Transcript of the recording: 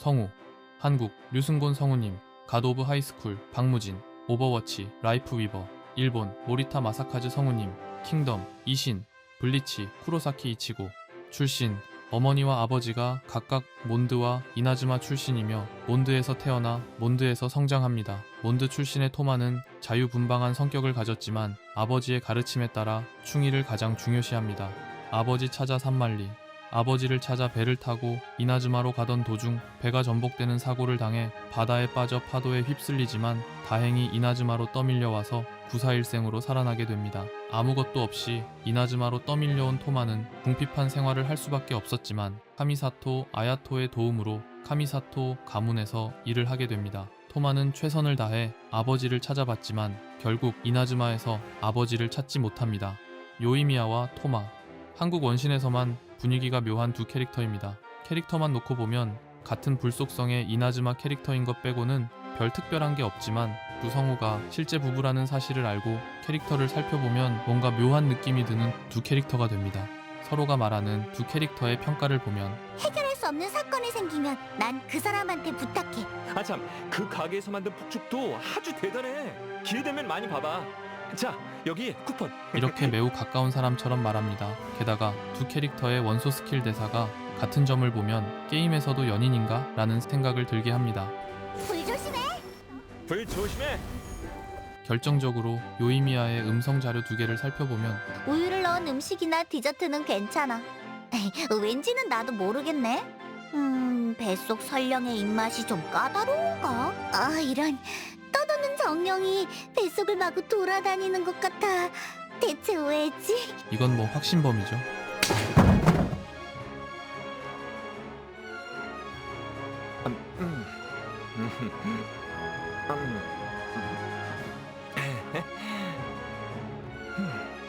성우 한국 류승곤 성우님 갓 오브 하이스쿨 박무진 오버워치 라이프 위버 일본 모리타 마사카즈 성우님 킹덤 이신 블리치 쿠로사키 이치고 출신 어머니와 아버지가 각각 몬드와 이나즈마 출신이며 몬드에서 태어나 몬드에서 성장합니다. 몬드 출신의 토마는 자유분방한 성격을 가졌지만 아버지의 가르침에 따라 충의를 가장 중요시합니다. 아버지 찾아 산만리 아버지를 찾아 배를 타고 이나즈마로 가던 도중 배가 전복되는 사고를 당해 바다에 빠져 파도에 휩쓸리지만 다행히 이나즈마로 떠밀려와서 구사일생으로 살아나게 됩니다. 아무것도 없이 이나즈마로 떠밀려온 토마는 궁핍한 생활을 할 수밖에 없었지만 카미사토 아야토의 도움으로 카미사토 가문에서 일을 하게 됩니다. 토마는 최선을 다해 아버지를 찾아봤지만 결국 이나즈마에서 아버지를 찾지 못합니다. 요이미야와 토마 한국 원신에서만 분위기가 묘한 두 캐릭터입니다. 캐릭터만 놓고 보면 같은 불속성의 이나즈마 캐릭터인 것 빼고는 별 특별한 게 없지만 두 성우가 실제 부부라는 사실을 알고 캐릭터를 살펴보면 뭔가 묘한 느낌이 드는 두 캐릭터가 됩니다. 서로가 말하는 두 캐릭터의 평가를 보면 해결할 수 없는 사건이 생기면 난 그 사람한테 부탁해. 아참 그 가게에서 만든 북죽도 아주 대단해 기회 되면 많이 봐봐 자 여기 쿠폰 이렇게 매우 가까운 사람처럼 말합니다. 게다가 두 캐릭터의 원소 스킬 대사가 같은 점을 보면 게임에서도 연인인가? 라는 생각을 들게 합니다. 불 조심해. 불 조심해 결정적으로 요이미야의 음성 자료 두 개를 살펴보면 우유를 넣은 음식이나 디저트는 괜찮아. 왠지는 나도 모르겠네. 음, 뱃속 설령의 입맛이 좀 까다로운가? 아, 이런 떠도는 정령이 뱃속을 마구 돌아다니는 것 같아. 대체 왜지? 이건 뭐 확신범이죠. 음. 음. 음.